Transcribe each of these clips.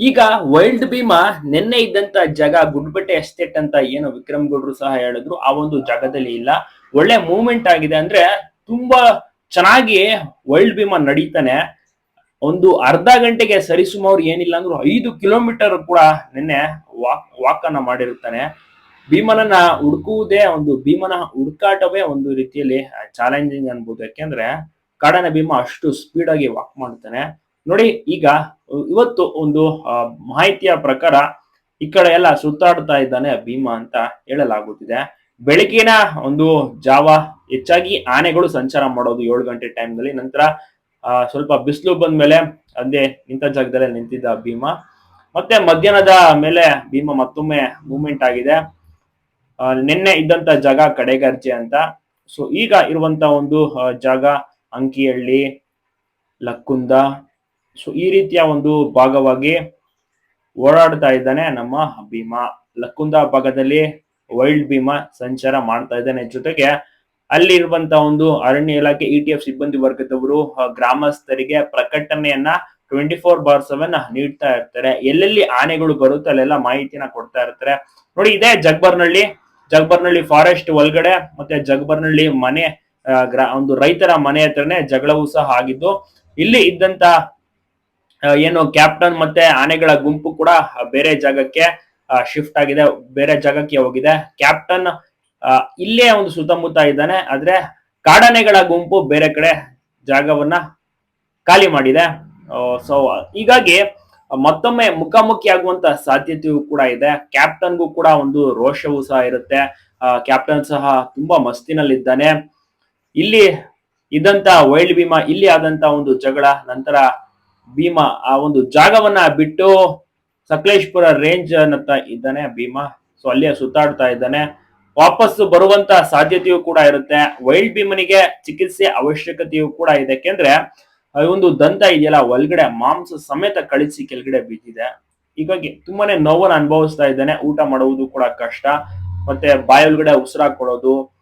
ಈಗ ವರ್ಲ್ಡ್ ಭೀಮಾ ನಿನ್ನೆ ಇದ್ದಂತ ಜಾಗ, ಗುಡ್ಬೆಟ್ಟೆ ಎಸ್ಟೇಟ್ ಅಂತ ಏನು ವಿಕ್ರಮ್ ಗೌಡ್ರು ಸಹ ಹೇಳಿದ್ರು. ಆ ಒಂದು ಜಾಗದಲ್ಲಿ ಇಲ್ಲ. ಒಳ್ಳೆ ಮೂವ್ಮೆಂಟ್ ಆಗಿದೆ ಅಂದ್ರೆ ತುಂಬಾ ಚೆನ್ನಾಗಿ ವರ್ಲ್ಡ್ ಭೀಮಾ ನಡೀತಾನೆ. ಒಂದು ಅರ್ಧ ಗಂಟೆಗೆ ಸರಿಸುಮಾರು ಏನಿಲ್ಲ ಅಂದ್ರೂ ಐದು ಕಿಲೋಮೀಟರ್ ಕೂಡ ನಿನ್ನೆ ವಾಕ್ ವಾಕನ್ನ ಮಾಡಿರುತ್ತಾನೆ. ಭೀಮನನ್ನ ಹುಡುಕುವುದೇ ಒಂದು, ಭೀಮನ ಹುಡುಕಾಟವೇ ಒಂದು ರೀತಿಯಲ್ಲಿ ಚಾಲೆಂಜಿಂಗ್ ಅನ್ಬೋದು. ಯಾಕೆಂದ್ರೆ ಕಾಡನ ಭೀಮ ಅಷ್ಟು ಸ್ಪೀಡ್ ಆಗಿ ವಾಕ್ ಮಾಡ್ತಾನೆ. ನೋಡಿ, ಈಗ ಇವತ್ತು ಒಂದು ಮಾಹಿತಿಯ ಪ್ರಕಾರ ಈ ಕಡೆ ಎಲ್ಲ ಸುತ್ತಾಡ್ತಾ ಇದ್ದಾನೆ ಭೀಮ ಅಂತ ಹೇಳಲಾಗುತ್ತಿದೆ. ಬೆಳಗಿನ ಒಂದು ಜಾವ ಹೆಚ್ಚಾಗಿ ಆನೆಗಳು ಸಂಚಾರ ಮಾಡೋದು ಏಳು ಗಂಟೆ ಟೈಮ್ನಲ್ಲಿ. ನಂತರ ಸ್ವಲ್ಪ ಬಿಸಿಲು ಬಂದ್ಮೇಲೆ ಅದೇ ನಿಂತ ಜಾಗದಲ್ಲೇ ನಿಂತಿದ್ದ ಭೀಮ. ಮತ್ತೆ ಮಧ್ಯಾಹ್ನದ ಮೇಲೆ ಭೀಮ ಮತ್ತೊಮ್ಮೆ ಮೂವ್ಮೆಂಟ್ ಆಗಿದೆ. ನಿನ್ನೆ ಇದ್ದಂತ ಜಾಗ ಕಡೆಗರ್ಜೆ ಅಂತ. ಸೊ ಈಗ ಇರುವಂತ ಒಂದು ಜಾಗ ಅಂಕಿಹಳ್ಳಿ, ಲಕ್ಕುಂದ ಸೊ ಈ ರೀತಿಯ ಒಂದು ಭಾಗವಾಗಿ ಓಡಾಡ್ತಾ ಇದ್ದಾನೆ ನಮ್ಮ ಭೀಮ. ಲಕ್ಕುಂದ ಭಾಗದಲ್ಲಿ ವೈಲ್ಡ್ ಭೀಮ ಸಂಚಾರ ಮಾಡ್ತಾ ಇದ್ದಾನೆ. ಜೊತೆಗೆ ಅಲ್ಲಿ ಇರುವಂತಹ ಒಂದು ಅರಣ್ಯ ಇಲಾಖೆ ಇ ಟಿ ಎಫ್ ಸಿಬ್ಬಂದಿ ವರ್ಗದವರು ಗ್ರಾಮಸ್ಥರಿಗೆ ಪ್ರಕಟಣೆಯನ್ನ ಟ್ವೆಂಟಿ ಫೋರ್ ಬಾರ್ ಸೆವೆನ್ ನೀಡ್ತಾ ಇರ್ತಾರೆ. ಎಲ್ಲೆಲ್ಲಿ ಆನೆಗಳು ಬರುತ್ತೆ ಅಲ್ಲೆಲ್ಲ ಮಾಹಿತಿನ ಕೊಡ್ತಾ ಇರ್ತಾರೆ. ನೋಡಿ, ಇದೇ ಜಗ್ಬರ್ನಳ್ಳಿ. ಜಗ್ಬರ್ನಳ್ಳಿ ಫಾರೆಸ್ಟ್ ಒಳಗಡೆ ಮತ್ತೆ ಜಗ್ಬರ್ನಳ್ಳಿ ಮನೆ ಒಂದು ರೈತರ ಮನೆ ಹತ್ರನೇ ಜಗಳವೂ ಸಹ ಆಗಿದ್ದು, ಇಲ್ಲಿ ಇದ್ದಂತ ಏನು ಕ್ಯಾಪ್ಟನ್ ಮತ್ತೆ ಆನೆಗಳ ಗುಂಪು ಕೂಡ ಬೇರೆ ಜಾಗಕ್ಕೆ ಶಿಫ್ಟ್ ಆಗಿದೆ, ಬೇರೆ ಜಾಗಕ್ಕೆ ಹೋಗಿದೆ. ಕ್ಯಾಪ್ಟನ್ ಇಲ್ಲೇ ಒಂದು ಸುತ್ತಮುತ್ತ ಇದ್ದಾನೆ, ಆದ್ರೆ ಕಾಡಾನೆಗಳ ಗುಂಪು ಬೇರೆ ಕಡೆ ಜಾಗವನ್ನ ಖಾಲಿ ಮಾಡಿದೆ. ಸೊ ಹೀಗಾಗಿ ಮತ್ತೊಮ್ಮೆ ಮುಖಾಮುಖಿ ಆಗುವಂತ ಸಾಧ್ಯತೆಯೂ ಕೂಡ ಇದೆ. ಕ್ಯಾಪ್ಟನ್ಗೂ ಕೂಡ ಒಂದು ರೋಷವೂ ಸಹ ಇರುತ್ತೆ. ಕ್ಯಾಪ್ಟನ್ ಸಹ ತುಂಬಾ ಮಸ್ತಿನಲ್ಲಿದ್ದಾನೆ. ಇಲ್ಲಿ ಇದ್ದಂತ ವೈಲ್ಡ್ ಭೀಮಾ ಇಲ್ಲಿ ಆದಂತ ಒಂದು ಜಗಳ, ನಂತರ ಭೀಮಾ ಆ ಒಂದು ಜಾಗವನ್ನ ಬಿಟ್ಟು ಸಕಲೇಶ್ಪುರ ರೇಂಜ್ ಅನ್ನತ್ತ ಇದ್ದಾನೆ ಭೀಮಾ. ಸೊ ಅಲ್ಲಿಯ ಸುತ್ತಾಡ್ತಾ ಇದ್ದಾನೆ. ವಾಪಸ್ ಬರುವಂತ ಸಾಧ್ಯತೆಯೂ ಕೂಡ ಇರುತ್ತೆ. ವೈಲ್ಡ್ ಭೀಮನಿಗೆ ಚಿಕಿತ್ಸೆ ಅವಶ್ಯಕತೆಯೂ ಕೂಡ ಇದೆ. ಯಾಕೆಂದ್ರೆ ಒಂದು ದಂತ ಇದೆಯಲ್ಲ, ಒಳಗಡೆ ಮಾಂಸ ಸಮೇತ ಕಳಿಸಿ ಕೆಳಗಡೆ ಬಿದ್ದಿದೆ. ಹೀಗಾಗಿ ತುಂಬಾನೇ ನೋವನ್ನು ಅನುಭವಿಸ್ತಾ ಇದ್ದಾನೆ. ಊಟ ಮಾಡುವುದು ಕೂಡ ಕಷ್ಟ. ಮತ್ತೆ ಬಾಯೊಳಗಡೆ ಉಸಿರು ಹಾಕೊಳ್ಳೋದು,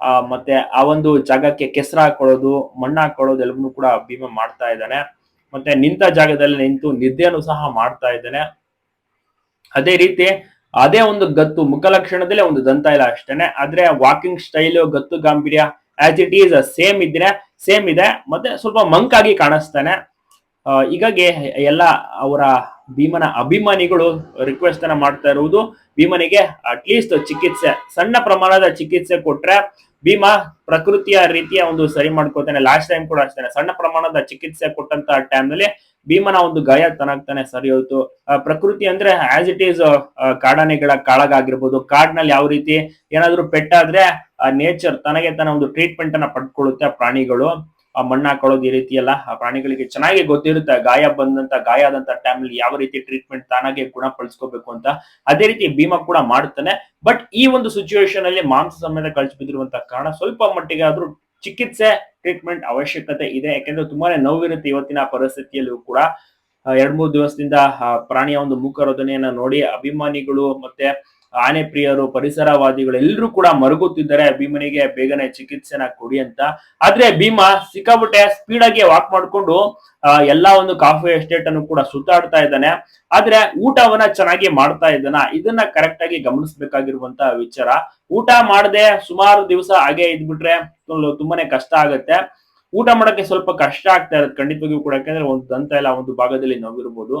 ಆ, ಮತ್ತೆ ಆ ಒಂದು ಜಾಗಕ್ಕೆ ಕೆಸರು ಹಾಕೊಳ್ಳೋದು, ಮಣ್ಣು ಹಾಕೊಳ್ಳೋದು ಎಲ್ಲವನ್ನೂ ಕೂಡ ಭೀಮ ಮಾಡ್ತಾ ಇದ್ದಾನೆ. ಮತ್ತೆ ನಿಂತ ಜಾಗದಲ್ಲಿ ನಿಂತು ನಿದ್ದೆಯನ್ನು ಸಹ ಮಾಡ್ತಾ ಇದ್ದಾನೆ. ಅದೇ ರೀತಿ ಅದೇ ಒಂದು ಗತ್ತು ಮುಖಲಕ್ಷಣದಲ್ಲೇ ಒಂದು ದಂತ ಇಲ್ಲ ಅಷ್ಟೇನೆ. ಆದ್ರೆ ವಾಕಿಂಗ್ ಸ್ಟೈಲ್ ಗತ್ತು ಗಾಂಭೀರ್ಯ ಆಸ್ ಇಟ್ ಈಸ್ ಸೇಮ್ ಇದ್ರೆ ಸೇಮ್ ಇದೆ. ಮತ್ತೆ ಸ್ವಲ್ಪ ಮಂಕಾಗಿ ಕಾಣಿಸ್ತಾನೆ. ಆ, ಹೀಗಾಗಿ ಎಲ್ಲ ಅವರ ಭೀಮನ ಅಭಿಮಾನಿಗಳು ರಿಕ್ವೆಸ್ಟ್ ಅನ್ನ ಮಾಡ್ತಾ ಇರುವುದು. ಭೀಮನಿಗೆ ಅಟ್ಲೀಸ್ಟ್ ಚಿಕಿತ್ಸೆ ಸಣ್ಣ ಪ್ರಮಾಣದ ಚಿಕಿತ್ಸೆ ಕೊಟ್ರೆ ಭೀಮ ಪ್ರಕೃತಿಯ ರೀತಿಯ ಒಂದು ಸರಿ ಮಾಡ್ಕೋತಾನೆ ಲಾಸ್ಟ್ ಟೈಮ್ ಕೂಡ ಅಷ್ಟೇ ಸಣ್ಣ ಪ್ರಮಾಣದ ಚಿಕಿತ್ಸೆ ಕೊಟ್ಟಂತ ಟೈಮ್ನಲ್ಲಿ ಭೀಮನ ಒಂದು ಗಾಯ ತನಗ್ತಾನೆ ಸರಿ ಹೋಯ್ತು. ಪ್ರಕೃತಿ ಅಂದ್ರೆ ಆಸ್ ಇಟ್ ಈಸ್ ಕಾಡಾನೆಗಳ ಕಾಳಗಾಗಿರ್ಬೋದು. ಕಾಡ್ನಲ್ಲಿ ಯಾವ ರೀತಿ ಏನಾದ್ರೂ ಪೆಟ್ಟಾದ್ರೆ ನೇಚರ್ ತನಗೆ ತನ್ನ ಒಂದು ಟ್ರೀಟ್ಮೆಂಟ್ ಅನ್ನ ಪಡ್ಕೊಳ್ಳುತ್ತೆ ಪ್ರಾಣಿಗಳು. ಮಣ್ಣು ಹಾಕೊಳ್ಳೋದು ಈ ರೀತಿ ಎಲ್ಲ ಆ ಪ್ರಾಣಿಗಳಿಗೆ ಚೆನ್ನಾಗಿ ಗೊತ್ತಿರುತ್ತೆ. ಗಾಯ ಬಂದಂತ ಗಾಯ ಆದಂತ ಅಲ್ಲಿ ಯಾವ ರೀತಿ ಟ್ರೀಟ್ಮೆಂಟ್ ತಾನಾಗೆ ಗುಣಪಡಿಸ್ಕೋಬೇಕು ಅಂತ ಅದೇ ರೀತಿ ಭೀಮ ಕೂಡ ಮಾಡುತ್ತಾನೆ ಬಟ್ ಈ ಒಂದು ಸಿಚುವೇಶನ್ ಅಲ್ಲಿ ಮಾಂಸ ಸಮೇತ ಕಳಿಸಿ ಬಿದ್ದಿರುವಂತ ಕಾರಣ ಸ್ವಲ್ಪ ಮಟ್ಟಿಗೆ ಆದ್ರೂ ಚಿಕಿತ್ಸೆ ಟ್ರೀಟ್ಮೆಂಟ್ ಅವಶ್ಯಕತೆ ಇದೆ. ಯಾಕೆಂದ್ರೆ ತುಂಬಾನೇ ನೋವಿರುತ್ತೆ ಇವತ್ತಿನ ಪರಿಸ್ಥಿತಿಯಲ್ಲೂ ಕೂಡ. ಆ, ಎರಡ್ ಮೂರು ದಿವಸದಿಂದ ಆ ಪ್ರಾಣಿಯ ಒಂದು ಮೂಕರೋಧನೆಯನ್ನ ನೋಡಿ ಅಭಿಮಾನಿಗಳು ಮತ್ತೆ ಆನೆ ಪ್ರಿಯರು ಪರಿಸರವಾದಿಗಳು ಎಲ್ಲರೂ ಕೂಡ ಮರುಗುತ್ತಿದ್ದಾರೆ. ಭೀಮನಿಗೆ ಬೇಗನೆ ಚಿಕಿತ್ಸೆನ ಕೊಡಿ ಅಂತ. ಆದ್ರೆ ಭೀಮ ಸಿಕ್ಕಾಪಟ್ಟೆ ಸ್ಪೀಡ್ ಆಗಿ ವಾಕ್ ಮಾಡ್ಕೊಂಡು ಎಲ್ಲಾ ಒಂದು ಕಾಫಿ ಎಸ್ಟೇಟ್ ಅನ್ನು ಕೂಡ ಸುತ್ತಾಡ್ತಾ ಇದ್ದಾನೆ. ಆದ್ರೆ ಊಟವನ್ನ ಚೆನ್ನಾಗಿ ಮಾಡ್ತಾ ಇದ್ದಾನ. ಇದನ್ನ ಕರೆಕ್ಟ್ ಆಗಿ ಗಮನಿಸಬೇಕಾಗಿರುವಂತ ವಿಚಾರ. ಊಟ ಮಾಡದೆ ಸುಮಾರು ದಿವಸ ಹಾಗೆ ಇದ್ಬಿಟ್ರೆ ತುಂಬಾನೇ ಕಷ್ಟ ಆಗತ್ತೆ. ಊಟ ಮಾಡಕ್ಕೆ ಸ್ವಲ್ಪ ಕಷ್ಟ ಆಗ್ತಾ ಇರೋದು ಖಂಡಿತವಾಗಿಯೂ ಕೂಡ. ಯಾಕಂದ್ರೆ ಒಂದು ದಂತ ಎಲ್ಲ ಒಂದು ಭಾಗದಲ್ಲಿ ನೋವಿರ್ಬೋದು.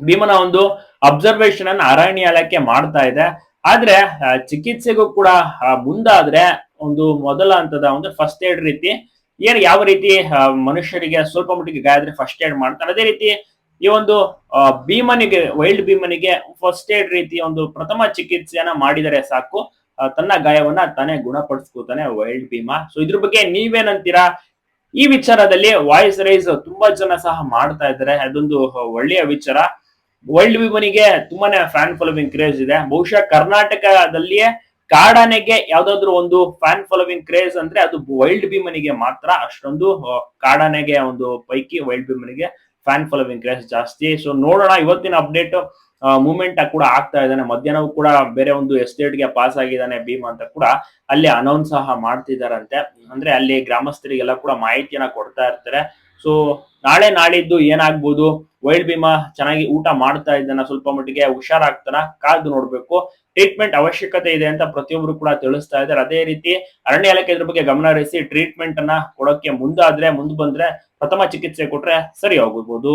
ಭೀಮನ ಒಂದು ಅಬ್ಸರ್ವೇಷನ್ ಅನ್ನ ಅರಣ್ಯ ಇಲಾಖೆ ಮಾಡ್ತಾ ಇದೆ. ಆದ್ರೆ ಚಿಕಿತ್ಸೆಗೂ ಕೂಡ ಮುಂದಾದ್ರೆ ಒಂದು ಮೊದಲ ಹಂತದ ಒಂದು ಫಸ್ಟ್ ಏಡ್ ರೀತಿ, ಏನ್ ಯಾವ ರೀತಿ ಮನುಷ್ಯರಿಗೆ ಸ್ವಲ್ಪ ಮಟ್ಟಿಗೆ ಗಾಯ ಆದ್ರೆ ಫಸ್ಟ್ ಏಡ್ ಮಾಡ್ತಾರೆ. ಅದೇ ರೀತಿ ಈ ಒಂದು ಭೀಮನಿಗೆ ವೈಲ್ಡ್ ಭೀಮನಿಗೆ ಫಸ್ಟ್ ಏಡ್ ರೀತಿ ಒಂದು ಪ್ರಥಮ ಚಿಕಿತ್ಸೆಯನ್ನ ಮಾಡಿದರೆ ಸಾಕು. ತನ್ನ ಗಾಯವನ್ನ ತಾನೇ ಗುಣಪಡಿಸ್ಕೋತಾನೆ ವೈಲ್ಡ್ ಭೀಮ. ಸೊ ಇದ್ರ ಬಗ್ಗೆ ನೀವೇನಂತೀರಾ? ಈ ವಿಚಾರದಲ್ಲಿ ವಾಯ್ಸ್ ರೈಸ್ ತುಂಬಾ ಜನ ಸಹ ಮಾಡ್ತಾ ಇದ್ದಾರೆ. ಅದೊಂದು ಒಳ್ಳೆಯ ವಿಚಾರ. ವೈಲ್ಡ್ ವಿಮನಿಗೆ ತುಂಬಾನೇ ಫ್ಯಾನ್ ಫಾಲೋವಿಂಗ್ ಕ್ರೇಜ್ ಇದೆ. ಬಹುಶಃ ಕರ್ನಾಟಕದಲ್ಲಿಯೇ ಕಾಡಾನೆಗೆ ಯಾವ್ದಾದ್ರು ಒಂದು ಫ್ಯಾನ್ ಫಾಲೋವಿಂಗ್ ಕ್ರೇಜ್ ಅಂದ್ರೆ ಅದು ವೈಲ್ಡ್ ಬಿಮನಿಗೆ ಮಾತ್ರ. ಅಷ್ಟೊಂದು ಕಾಡಾನೆಗೆ ಒಂದು ಪೈಕಿ ವೈಲ್ಡ್ ಬಿಮನಿಗೆ ಫ್ಯಾನ್ ಫಾಲೋವಿಂಗ್ ಕ್ರೇಜ್ ಜಾಸ್ತಿ. ಸೊ ನೋಡೋಣ, ಇವತ್ತಿನ ಅಪ್ಡೇಟ್ ಮೂವ್ಮೆಂಟ್ ಕೂಡ ಆಗ್ತಾ ಇದ್ದಾನೆ. ಮಧ್ಯಾಹ್ನವೂ ಕೂಡ ಬೇರೆ ಒಂದು ಎಸ್ಟೇಟ್ಗೆ ಪಾಸ್ ಆಗಿದ್ದಾನೆ ಭೀಮ್ ಅಂತ ಕೂಡ ಅಲ್ಲಿ ಅನೌನ್ಸ್ ಸಹ ಮಾಡ್ತಿದಾರಂತೆ ಅಂದ್ರೆ ಅಲ್ಲಿ ಗ್ರಾಮಸ್ಥರಿಗೆಲ್ಲ ಕೂಡ ಮಾಹಿತಿಯನ್ನ ಕೊಡ್ತಾ ಇರ್ತಾರೆ. ಸೊ ನಾಳೆ ನಾಳಿದ್ದು ಏನಾಗ್ಬೋದು? ವೈಲ್ಡ್ ಭೀಮಾ ಚೆನ್ನಾಗಿ ಊಟ ಮಾಡ್ತಾ ಇದ್ದಾನ? ಸ್ವಲ್ಪ ಮಟ್ಟಿಗೆ ಹುಷಾರಾಗ್ತಾನ? ಕಾದು ನೋಡ್ಬೇಕು. ಟ್ರೀಟ್ಮೆಂಟ್ ಅವಶ್ಯಕತೆ ಇದೆ ಅಂತ ಪ್ರತಿಯೊಬ್ರು ಕೂಡ ತಿಳಿಸ್ತಾ ಇದ್ದಾರೆ. ಅದೇ ರೀತಿ ಅರಣ್ಯ ಇಲಾಖೆ ಇದ್ರ ಬಗ್ಗೆ ಗಮನ ಹರಿಸಿ ಟ್ರೀಟ್ಮೆಂಟ್ ಅನ್ನ ಕೊಡೋಕೆ ಮುಂದಾದ್ರೆ, ಮುಂದ್ ಬಂದ್ರೆ ಪ್ರಥಮ ಚಿಕಿತ್ಸೆ ಕೊಟ್ರೆ ಸರಿ ಹೋಗ್ಬೋದು.